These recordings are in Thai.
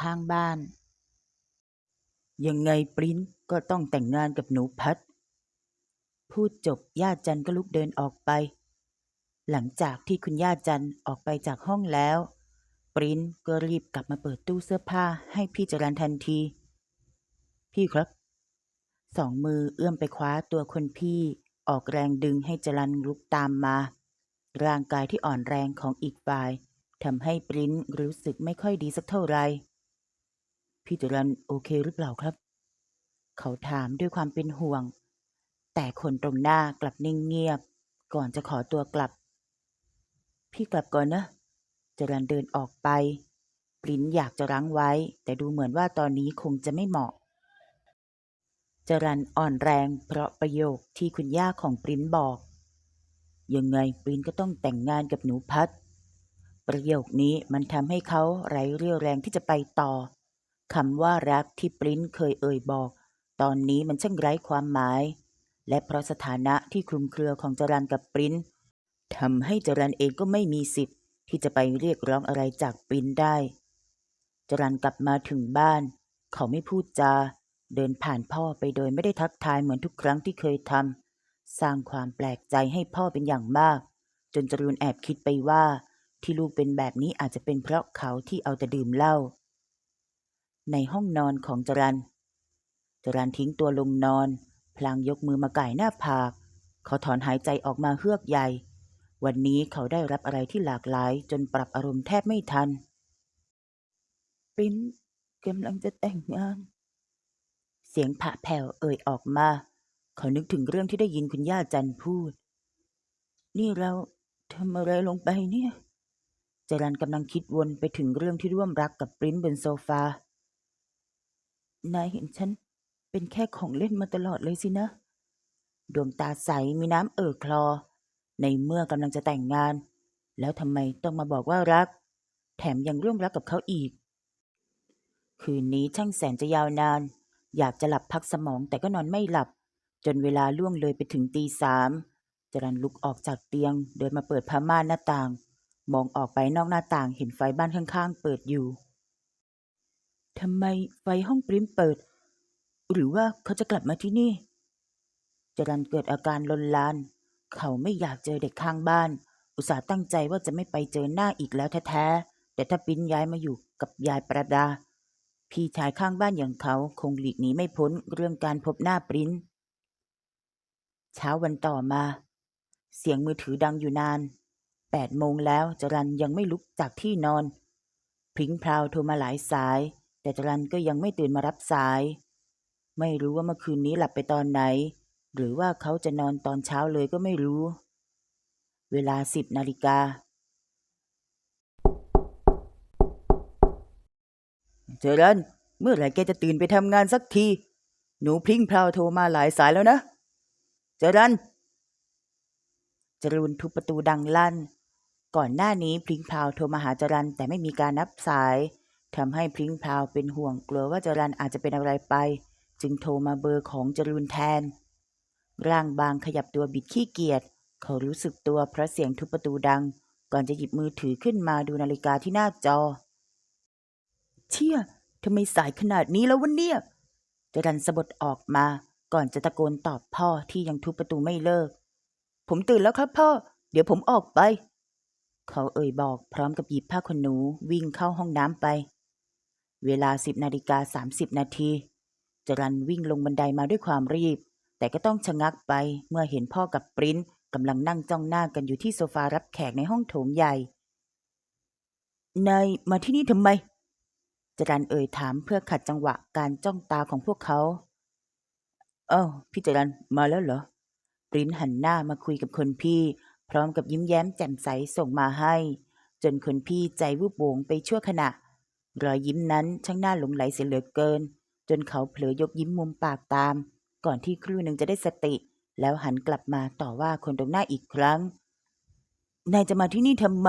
ข้างบ้าน ยังไงปริ้นก็ต้องแต่งงานกับหนูพัด พูดจบย่าจันก็ลุกเดินออกไป หลังจากที่คุณย่าจันออกไปจากห้องแล้ว ปริ้นก็รีบกลับมาเปิดตู้เสื้อผ้าให้พี่จรันทันที พี่ครับ สองมือเอื้อมไปคว้าตัวคนพี่ออกแรงดึงให้จรันลุกตามมา ร่างกายที่อ่อนแรงของอีกฝ่ายทำให้ปริ้นรู้สึกไม่ค่อยดีสักเท่าไหร่ พี่จรันโอเคหรือเปล่าครับ เขาถามด้วยความเป็นห่วง แต่คนตรงหน้ากลับนิ่งเงียบ ก่อนจะขอตัวกลับ พี่กลับก่อนนะจรันเดินออกไปปริ้นอยากจะรั้งไว้ แต่ดูเหมือนว่าตอนนี้คงจะไม่เหมาะจรันอ่อนแรงเพราะประโยคที่คุณย่าของปริ้นบอก ยังไงปริ้นก็ต้องแต่งงานกับหนูพัด ประโยคนี้มันทำให้เขาไร้เรี่ยวแรงที่จะไปต่อ คำว่ารักที่ปริ้นเคยเอ่ยบอก ตอนนี้มันช่างไร้ความหมาย และเพราะสถานะที่คลุมเครือของจรันกับปริ้นทำให้จรันเองก็ไม่มีสิทธิ์ ที่จะไปเรียกร้องอะไรจากปริ้นได้ จรันกลับมาถึงบ้าน เขาไม่พูดจา เดินผ่านพ่อไปโดยไม่ได้ทักทายเหมือนทุกครั้งที่เคยทำสร้างความแปลกใจให้พ่อเป็นอย่างมาก จนจรูนแอบคิดไปว่า ที่ลูกเป็นแบบนี้อาจจะเป็นเพราะเขาที่เอาแต่ดื่มเหล้า ในห้องนอนของจรันจรันทิ้งตัวลงนอน พลางยกมือมาไก่หน้าผาก เขาถอนหายใจออกมาเฮือกใหญ่ วันนี้เขาได้รับอะไรที่หลากหลาย จนปรับอารมณ์แทบไม่ทัน ปิ้นกำลังจะแต่งงาน เสียงผะแผ่วเอ่ยออกมา เขานึกถึงเรื่องที่ได้ยินคุณย่าจันพูด นี่เราทำอะไรลงไปเนี่ยจรันกำลังคิดวนไปถึงเรื่องที่ร่วมรักกับปริ้นบนโซฟา นายเห็นฉันเป็นแค่ของเล่นมาตลอดเลยสินะ ดวงตาใสมีน้ำเอ่อคลอ ในเมื่อกำลังจะแต่งงาน แล้วทำไมต้องมาบอกว่ารัก แถมยังร่วมรักกับเขาอีก คืนนี้ช่างแสนจะยาวนาน อยากจะหลับพักสมองแต่ก็นอนไม่หลับ จนเวลาล่วงเลยไปถึงตีสามจรันลุกออกจากเตียง เดินมาเปิดผ้าม่านหน้าต่าง มองออกไปนอกหน้าต่างเห็นไฟบ้านข้างๆ เปิดอยู่ ทำไมไฟห้องปริ้มเปิด หรือว่าเขาจะกลับมาที่นี่ จรันเกิดอาการลนลาน เขาไม่อยากเจอเด็กข้างบ้าน อุตส่าห์ตั้งใจว่าจะไม่ไปเจอหน้าอีกแล้วแท้ๆ แต่ถ้าปริ้นย้ายมาอยู่กับยายประดา พี่ชายข้างบ้านอย่างเขาคงหลีกหนีไม่พ้นเรื่องการพบหน้าปริ้น เช้าวันต่อมา เสียงมือถือดังอยู่นานแปดโมงแล้วจรันยังไม่ลุกจากที่นอน พริ้งพราวโทรมาหลายสาย แต่จรันก็ยังไม่ตื่นมารับสาย ไม่รู้ว่าเมื่อคืนนี้หลับไปตอนไหน หรือว่าเขาจะนอนตอนเช้าเลยก็ไม่รู้ เวลาสิบนาฬิกาเจรันเมื่อไหร่แกจะตื่นไปทำงานสักที หนูพริ้งพราวโทรมาหลายสายแล้วนะเจรันจรูนทุบประตูดังลั่น ก่อนหน้านี้พริ้งพราวโทรมาหาจรันแต่ไม่มีการนับสาย ทำให้พริ้งพราวเป็นห่วงกลัวว่าจรันอาจจะเป็นอะไรไป จึงโทรมาเบอร์ของจรูนแทน ร่างบางขยับตัวบิดขี้เกียจเขารู้สึกตัวเพราะเสียงทุบประตูดัง ก่อนจะหยิบมือถือขึ้นมาดูนาฬิกาที่หน้าจอ เชี่ยทำไมสายขนาดนี้แล้ววันเนี่ยจรันสะบดออกมา ก่อนจะตะโกนตอบพ่อที่ยังทุบประตูไม่เลิก ผมตื่นแล้วครับพ่อ เดี๋ยวผมออกไป เขาเอ่ยบอกพร้อมกับหยิบผ้าขนหนูวิ่งเข้าห้องน้ำไป เวลาสิบนาฬิกาสามสิบนาทีจรันวิ่งลงบันไดมาด้วยความรีบ แต่ก็ต้องชะงักไปเมื่อเห็นพ่อกับปริ้นกำลังนั่งจ้องหน้ากันอยู่ที่โซฟารับแขกในห้องโถงใหญ่ นายมาที่นี่ทำไม จรันเอ่ยถามเพื่อขัดจังหวะการจ้องตาของพวกเขาเอ้าพี่จรันมาแล้วเหรอ ปริ้นหันหน้ามาคุยกับคนพี่ พร้อมกับยิ้มแย้มแจ่มใสส่งมาให้ จนคนพี่ใจวูบวงไปชั่วขณะ รอยยิ้มนั้นช่างน่าหลงไหลเสียเหลือเกิน จนเขาเผลอยกยิ้มมุมปากตาม ก่อนที่ครู่หนึ่งจะได้สติ แล้วหันกลับมาต่อว่าคนตรงหน้าอีกครั้ง นายจะมาที่นี่ทำไม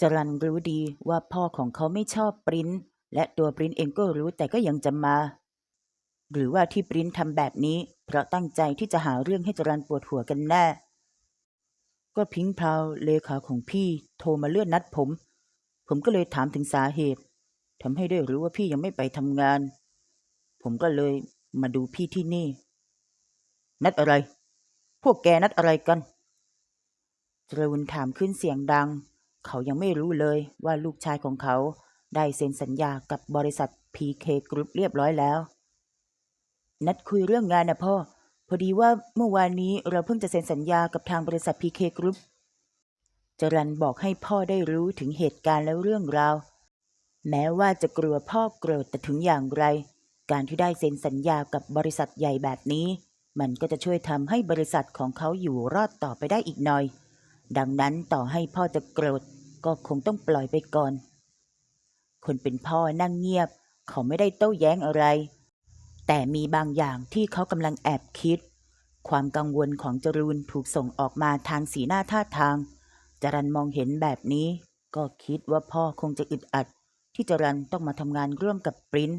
จรันรู้ดีว่าพ่อของเขาไม่ชอบปริ้นและตัวปริ้นเองก็รู้แต่ก็ยังจะมา หรือว่าที่ปริ้นทำแบบนี้ เพราะตั้งใจที่จะหาเรื่องให้จรันปวดหัวกันแน่ ก็พิงพราวเลขาของพี่โทรมาเลื่อนนัดผม ผมก็เลยถามถึงสาเหตุทำให้ได้รู้ว่าพี่ยังไม่ไปทำงาน ผมก็เลยมาดูพี่ที่นี่ นัดอะไร พวกแกนัดอะไรกันจรูนถามขึ้นเสียงดัง เขายังไม่รู้เลยว่าลูกชายของเขาได้เซ็นสัญญากับบริษัท PK Group เรียบร้อยแล้ว นัดคุยเรื่องงานนะพ่อ พอดีว่าเมื่อวานนี้เราเพิ่งจะเซ็นสัญญากับทางบริษัท PK Group จรันบอกให้พ่อได้รู้ถึงเหตุการณ์และเรื่องราว แม้ว่าจะกลัวพ่อโกรธแต่ถึงอย่างไร การที่ได้เซ็นสัญญากับบริษัทใหญ่แบบนี้ มันก็จะช่วยทำให้บริษัทของเขาอยู่รอดต่อไปได้อีกหน่อย ดังนั้นต่อให้พ่อจะโกรธก็คงต้องปล่อยไปก่อน คนเป็นพ่อนั่งเงียบ เขาไม่ได้โต้แย้งอะไร แต่มีบางอย่างที่เขากำลังแอบคิด ความกังวลของจรูนถูกส่งออกมาทางสีหน้าท่าทาง จรันมองเห็นแบบนี้ ก็คิดว่าพ่อคงจะอึดอัด ที่จรันต้องมาทำงานร่วมกับปริ้น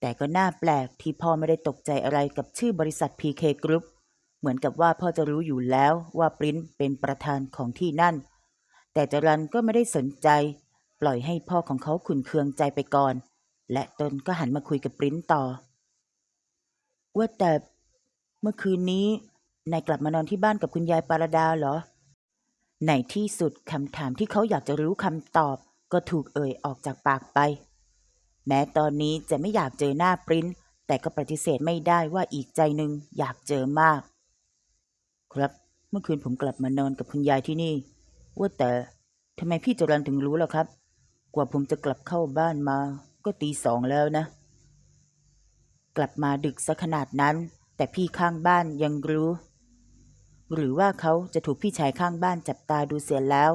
แต่ก็น่าแปลกที่พ่อไม่ได้ตกใจอะไรกับชื่อบริษัท PK Group เหมือนกับว่าพ่อจะรู้อยู่แล้วว่าปริ้นเป็นประธานของที่นั่น แต่จรันก็ไม่ได้สนใจ ปล่อยให้พ่อของเขาขุนเคืองใจไปก่อน และตนก็หันมาคุยกับปริ้นต่อ ว่าแต่เมื่อคืนนี้นายกลับมานอนที่บ้านกับคุณยายปารดาเหรอ ในที่สุดคำถามที่เขาอยากจะรู้คำตอบ ก็ถูกเอ่ยออกจากปากไป แม้ตอนนี้จะไม่อยากเจอหน้าปริ้นแต่ก็ปฏิเสธไม่ได้ว่าอีกใจหนึ่งอยากเจอมาก ครับเมื่อคืนผมกลับมานอนกับคุณยายที่นี่ ว่าแต่ทำไมพี่จรันถึงรู้ล่ะครับ กว่าผมจะกลับเข้าบ้านมา ก็ตีสองแล้วนะ กลับมาดึกซะขนาดนั้น แต่พี่ข้างบ้านยังรู้ หรือว่าเขาจะถูกพี่ชายข้างบ้านจับตาดูเสียแล้ว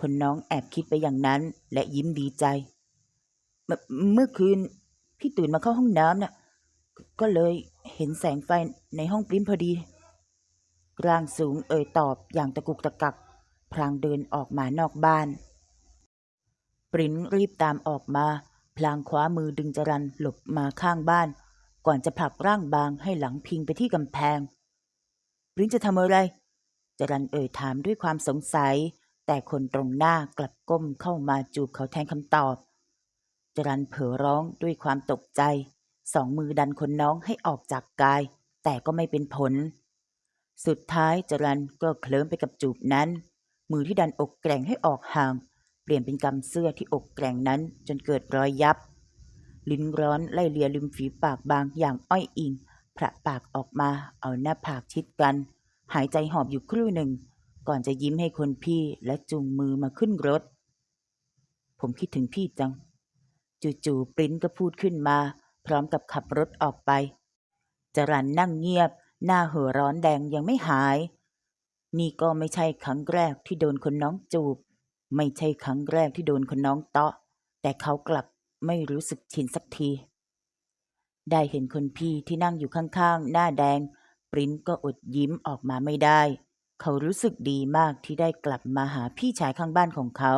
คนน้องแอบคิดไปอย่างนั้นและยิ้มดีใจ เมื่อคืนพี่ตื่นมาเข้าห้องน้ำน่ะก็เลยเห็นแสงไฟในห้องปริ้นพอดีร่างสูงเอ่ยตอบอย่างตะกุกตะกัก พลางเดินออกมานอกบ้าน ปริ้นรีบตามออกมา พลางคว้ามือดึงจรันหลบมาข้างบ้าน ก่อนจะผลักร่างบางให้หลังพิงไปที่กำแพง ปริ้นจะทำอะไรจรันเอ่ยถามด้วยความสงสัย แต่คนตรงหน้ากลับก้มเข้ามาจูบเขาแทนคำตอบจรันเผลอร้องด้วยความตกใจ สองมือดันคนน้องให้ออกจากกาย แต่ก็ไม่เป็นผล สุดท้ายจรันก็เคลิ้มไปกับจูบนั้น มือที่ดันอกแกร่งให้ออกห่าง เปลี่ยนเป็นกำเสื้อที่อกแกร่งนั้นจนเกิดรอยยับ ลิ้นร้อนไล่เลียริมฝีปากบางอย่างอ้อยอิง พระปากออกมาเอาหน้าผากชิดกัน หายใจหอบอยู่ครู่หนึ่ง ก่อนจะยิ้มให้คนพี่และจูงมือมาขึ้นรถ ผมคิดถึงพี่จัง จู่ๆปริ้นก็พูดขึ้นมา พร้อมกับขับรถออกไปจรันนั่งเงียบ หน้าเห่อร้อนแดงยังไม่หาย นี่ก็ไม่ใช่ครั้งแรกที่โดนคนน้องจูบ ไม่ใช่ครั้งแรกที่โดนคนน้องเตาะ แต่เขากลับไม่รู้สึกชินสักที ได้เห็นคนพี่ที่นั่งอยู่ข้างๆ หน้าแดง ปริ้นก็อดยิ้มออกมาไม่ได้ เขารู้สึกดีมากที่ได้กลับมาหาพี่ชายข้างบ้านของเขา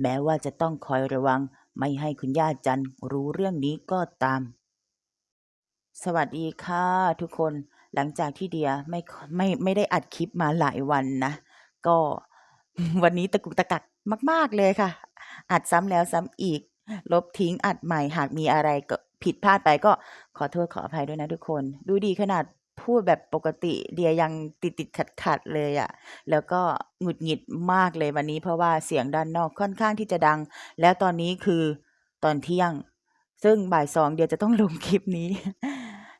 แม้ว่าจะต้องคอยระวังไม่ให้คุณย่าจันรู้เรื่องนี้ก็ตาม สวัสดีค่ะ ทุกคนหลังจากที่เดียไม่ไม่ไม่ได้อัดคลิปมาหลายวันนะ ก็วันนี้ตะกุกตะกักมาก ๆเลยค่ะ อัดซ้ำแล้วซ้ำอีก ลบทิ้งอัดใหม่หากมีอะไรก็ ผิดพลาดไปก็ขอโทษขออภัยด้วยนะทุกคน ดูดีขนาดพูดแบบปกติเดียยังติดติดขัดขัดเลยอะ่ะ แล้วก็หงุดหงิดมากเลยวันนี้เพราะว่าเสียงด้านนอกค่อนข้างที่จะดัง แล้วตอนนี้คือตอนเที่ยง ซึ่งบ่ายสองเดียจะต้องลงคลิปนี้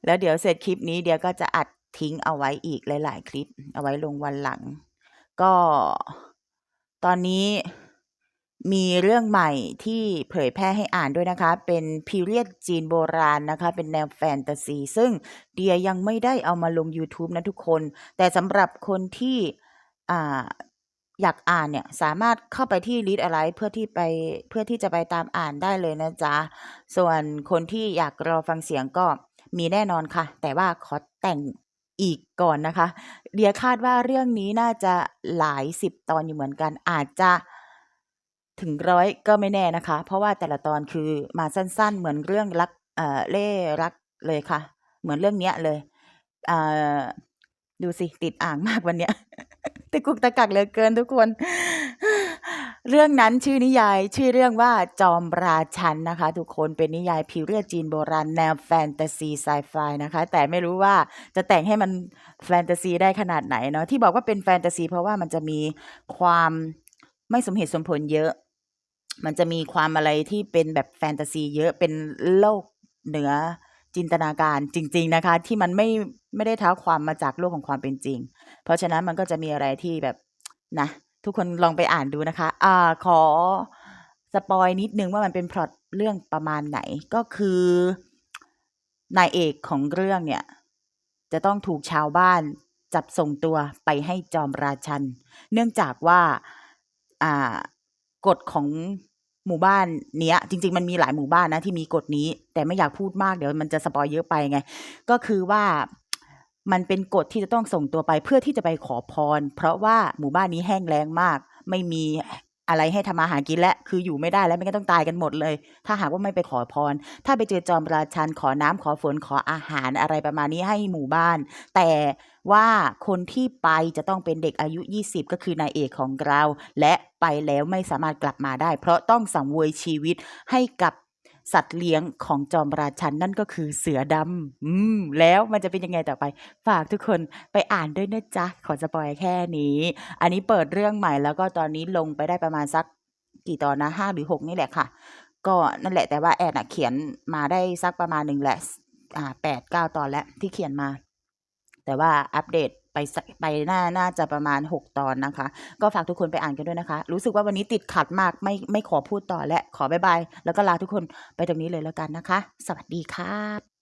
แล้วเดี๋ยวเสร็จคลิปนี้เดียก็จะอัดทิ้งเอาไว้อีกหลาย ๆ คลิป เอาไว้ลงวันหลัง ก็ตอนนี้ มีเรื่องใหม่ที่เผยแพร่ให้อ่านด้วยนะคะ เป็นพีเรียดจีนโบราณนะคะ เป็นแนวแฟนตาซี ซึ่งเดียยังไม่ได้เอามาลง YouTube นะทุกคน แต่สำหรับคนที่อ่าอยากอ่านเนี่ยสามารถเข้าไปที่ลิ d อะไรเพื่อที่ไปเพื่อที่จะไปตามอ่านได้เลยนะจ๊ะ ส่วนคนที่อยากรอฟังเสียงก็มีแน่นอนค่ะ แต่ว่าขอแต่งอีกก่อนนะคะ เดียคาดว่าเรื่องนี้น่าจะหลายสิบตอนอยู่เหมือนกันอาจจะ ถึงร้อยก็ไม่แน่นะคะ เพราะว่าแต่ละตอนคือมาสั้นๆ เหมือนเรื่องรักเอ่อเล่รักเลยค่ะ เหมือนเรื่องเนี้ยเลยอ่าดูสิติดอ่างมากวันเนี้ยตะกุกตะกักเหลือเกินทุกคน เรื่องนั้นชื่อนิยายชื่อเรื่องว่าจอมราชันนะคะ ทุกคนเป็นนิยายผิเรียจีนโบราณแนวแฟนตาซีไซไฟนะคะ แต่ไม่รู้ว่าจะแต่งให้มันแฟนตาซีได้ขนาดไหนเนาะที่บอกว่าเป็นแฟนตาซีเพราะว่ามันจะมีความไม่สมเหตุสมผลเยอะ มันจะมีความอะไรที่เป็นแบบแฟนตาซีเยอะเป็นโลกเหนือจินตนาการจริง ๆนะคะ ที่มันไม่ไม่ได้ท้าความมาจากโลกของความเป็นจริง เพราะฉะนั้นมันก็จะมีอะไรที่แบบนะทุกคนลองไปอ่านดูนะคะ อ่าขอสปอยนิดนึงว่ามันเป็นพล็อตเรื่องประมาณไหนก็คือนายเอกของเรื่องเนี่ย จะต้องถูกชาวบ้านจับส่งตัวไปให้จอมราชัน เนื่องจากว่าอ่า กฎของหมู่บ้านเนี้ย จริง ๆ มันมีหลายหมู่บ้านนะที่มีกฎนี้ แต่ไม่อยากพูดมากเดี๋ยวมันจะสปอยเยอะไปไง ก็คือว่ามันเป็นกฎที่จะต้องส่งตัวไปเพื่อที่จะไปขอพร เพราะว่าหมู่บ้านนี้แห้งแล้งมาก ไม่มี อะไรให้ทำมาหากินและ คืออยู่ไม่ได้แล้วไม่งั้นต้องตายกันหมดเลย ถ้าหากว่าไม่ไปขอพร ถ้าไปเจอจอมราชันขอน้ำขอฝนขออาหารอะไรประมาณนี้ให้หมู่บ้าน แต่ว่าคนที่ไปจะต้องเป็นเด็กอายุ 20 ก็คือนายเอกของเรา และไปแล้วไม่สามารถกลับมาได้ เพราะต้องสังเวยชีวิตให้กับ สัตว์เลี้ยงของจอมราชันนั่นก็คือเสือดำอืม แล้วมันจะเป็นยังไงต่อไป ฝากทุกคนไปอ่านด้วยนะจ๊ะ ขอสปอยแค่นี้ อันนี้เปิดเรื่องใหม่แล้วก็ตอนนี้ลงไปได้ประมาณสักกี่ตอนนะห้าหรือหกนี่แหละค่ะ ก็นั่นแหละแต่ว่าแอนอะเขียนมาได้สักประมาณหนึ่งแหละ อ่าแปดเก้าตอนแล้วที่เขียนมา แต่ว่าอัปเดต ไปไปน่าน่าจะประมาณ 6 ตอนนะคะ ก็ฝากทุกคนไปอ่านกันด้วยนะคะ รู้สึกว่าวันนี้ติดขัดมากไม่ไม่ขอพูดต่อและขอบายบาย แล้วก็ลาทุกคนไปตรงนี้เลยแล้วกันนะคะ สวัสดีค่ะ